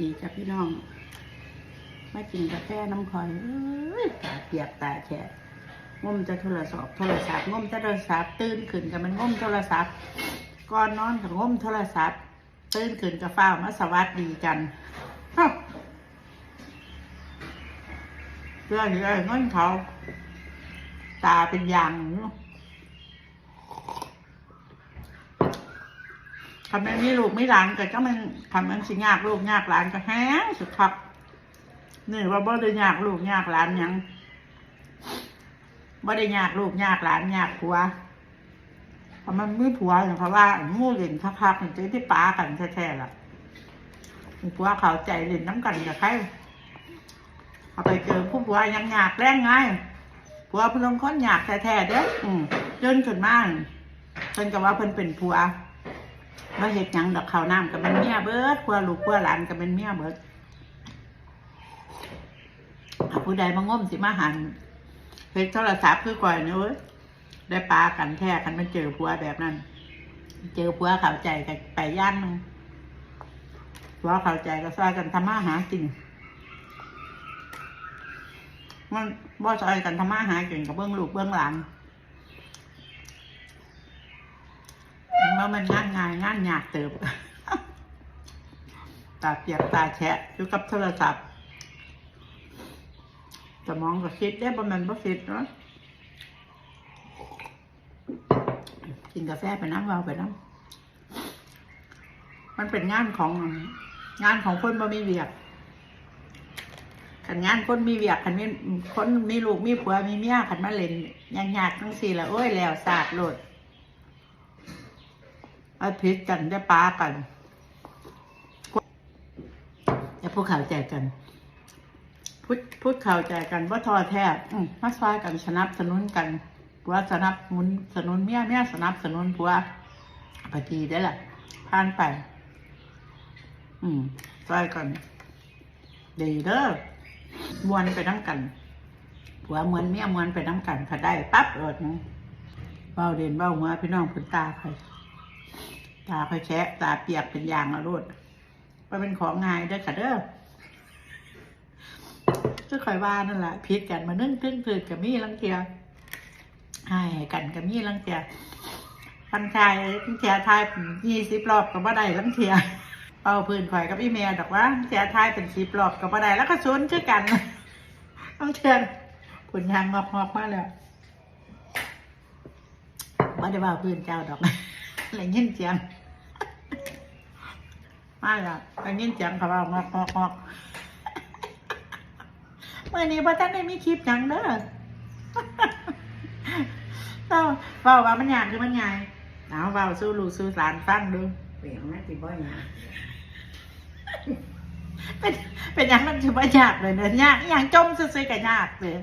ดีจ้ะพี่น้อง มากินกาแฟน้ำคอยเอ้ยตาเปียกตาแฉะง่มจะโทรศัพท์โทรศัพท์ง่มจะโทรศัพท์ตื่นขึ้นกับมันง่มโทรศัพท์ก่อนนอนกับง่มโทรศัพท์ตื่นขึ้นกับฟ้ามาสวัสดีกันเรื่องอะไรเงินเขา ตาเป็นยางเนาะ ทำไมมีลูกไม่หลานก็จะมันทำมันสิยากลูกยากหลานก็แห้งสุดครับนี่ว่าบ่ได้ยากลูกยากหลานยังบ่ได้ยากลูกยากหลานยากผัวเพราะมันไม่ผัวอย่างเพราะว่ามู่เล่นคักๆมันจะที่ป้ากันแท้ๆล่ะผัวเขาใจเล่นน้ำกันกับใครเอาไปเจอผู้ผัวยังยากแรงไงผัวพลงค้นยากแท้ๆเด้อจนขึ้นมาเพิ่นก็ว่าเพิ่นเป็นผัว มาเฮ็ดหยังดอกข้าวน้ำกับเป็นเมียเบิดผัวลูกผัวหลานกับเป็นเมียเบิดถ้าผู้ใดมางมสิมาหันเฮ็ดโทรศัพท์คือก่อยเนอะได้ปลากันแท้กันมันเจอผัวแบบนั้น เจอผัวเข้าใจกันไปย่านนึงผัวเข้าใจก็ซอยกันทำมาหากินมันบ่ซอยกันทำมาหากินกับเบื้องลูกเบื้องหลัง มื่อมันงานง่ายงานยากเติบตาเปียกตาแฉะอยู่กับโทรศัพท์สมองก็คิดได้ประมาณบ่คิดเนาะกินกาแฟไปน้ำเบาไปน้ำมันเป็นงานของงานของคนบ่มีเวียกขันงานคนมีเวียกขันมีคนมีลูกมีผัวมีเมียขันมาเล่นยากยากทั้งสี่ละโอ้ยแล้วสาดโลด เอาพิษกันได้ปากันอย่าพวกเขาวใจกันพูดพูดข้าวใจกันว่าทอแท้อืมาซอยกันสนับสนุนกันผัวสนับสนุนสนุนเมียเมียสนับสนุนผัวปฏิได้แหละผ่านไป อืมซอยกันดีเด้อมวนไปทั้งกันผัวมวนเมียมวนไปทั้งกันถ้าได้ปั๊บเอิดนะเบ้าเด่นเบ้าหัวพี่น้องผนตาใคร ตาใครแฉะตาเปียกเป็นยางละรดไปเป็นของง่ายเด้อค่ะเด้อก็คอยว่านั่นแหละพิษกันมานึ่งตึ้งคืนกับมีลังเทียให้กันกับมีลังเทียพันชายลังเทียทายยี่สิบรอบกับว่าได้ลังเทียเป่าพื้นข่อยกับอีเมลดอกว่าเทียทายเป็นสิบรอบกับว่าได้แล้วก็ชนชื่อกันลังเทียผลยางงอกงอกมาแล้วว่ได้ว่าพื้นเจ้าดอก อะไรยินเสียงมาแล้วอะไรยินเสียงเขาว่างอกงอกงอกเมื่อนี้พ่อท่านได้มีคลิปหยังเด้อเต้าเบาว่ามันยากคือมันไงเอาเบาสู้ลูกสู้หลานฟังดูเปลี่ยนไม่ติบ่อยนะเป็นเป็นหยังมันถือว่ายากเลยเนอะยากอหย่างจมซื้อๆกับยากเลย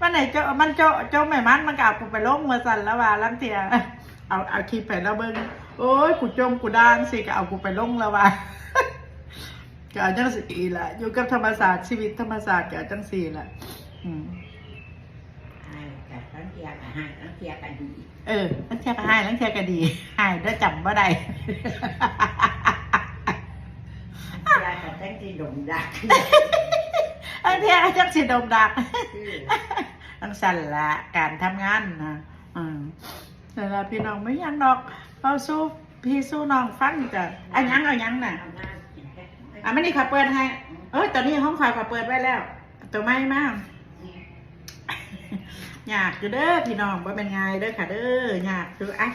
มันไหนเจามันเจาจมไม่มันมันก็เอากูไปลงมือสั่นแล้วว่าลังเทีย เอาเอาคลิปไปแล้วเบิ้งโอ้ยกูจมกูด้านสิก็เอากูไปลงแล้วว่าก็เอาจังสีละอยู่กับธรรมศาสตร์ชีวิตธรรมศาสตร์ก็เอาจังสีละอืมให้แต่ตั้งเทียกับให้ตั้งเทียกันดีเออลังเทียก็ให้ลังเทียก็ดีให้ได้จำว่าใดเทียกับตั้งที่ดงดักลังเทียก็จังสีดมดักคือลังสั่นละการทำงานนะอืม แต่ละพี่น้องไม่ยังดอกเราสู้พี่สู้น้องฟังจ้ะอันยังเอายังน่ะเอาหน้ากินแค่อะไม่ได้ขับเปิดให้ เอ้ยตอนนี้ห้องคอยขับเปิดไว้แล้ว ตัวไม่มากอยากอยู่เด้อพี่น้องว่าเป็นไงเด้อค่ะเด้ออยากคืออะ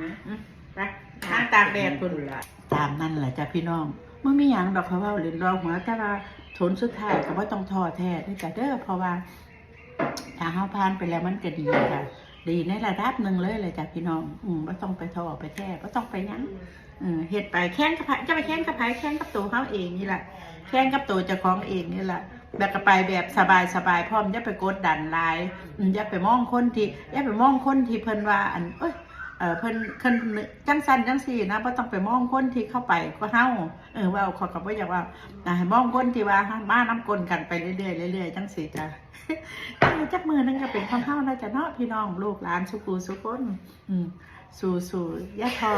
นะอืมไปทางตากแดดคุณละตามนั่นแหละจ้ะพี่น้องเมื่อมีอย่างดอกเขาเว่าเรียนรองหัวแต่ว่าทนสุดท้ายก็ว่าต้องทอแท้ด้วยจ้ะเด้อเพราะว่าถ้าเฮาผ่านไปแล้วมันก็ดีค่ะ ดีในระดับหนึ่งเลยเลยจ้ะพี่น้องอืมว่ต้องไปทอไปแท้ว่ต้องไปยังอืมเฮ็ดไปแข่งกับไผจะไปแข่งกับไผแข่งกับตัวเขาเองนี่แหละแข่งกับตัวเจ้าของเองนี่แหละแบบก็ไปแบบสบายสบายพร้อมอย่าไปกดดันลายอือย่าไปมองคนที่อย่าไปมองคนที่เพิ่นว่าอันเอ้ยเออเพิ่นเพิ่นนึกจังสันจังสี่นะบ่ต้องไปมองคนที่เข้าไปก็เฮาเออว่าขอก็บ่อยากว่าแต่ให้มองคนที่ว่ามาน้ำกลนกันไปเรื่อยๆเรื่อย จังสีจ้ะจักมือนั่งก็เป็นของเฮานะจ้ะเนาะพี่น้องลูกหลานสุกูสุกนอืมสู่สู่ย่าท่อ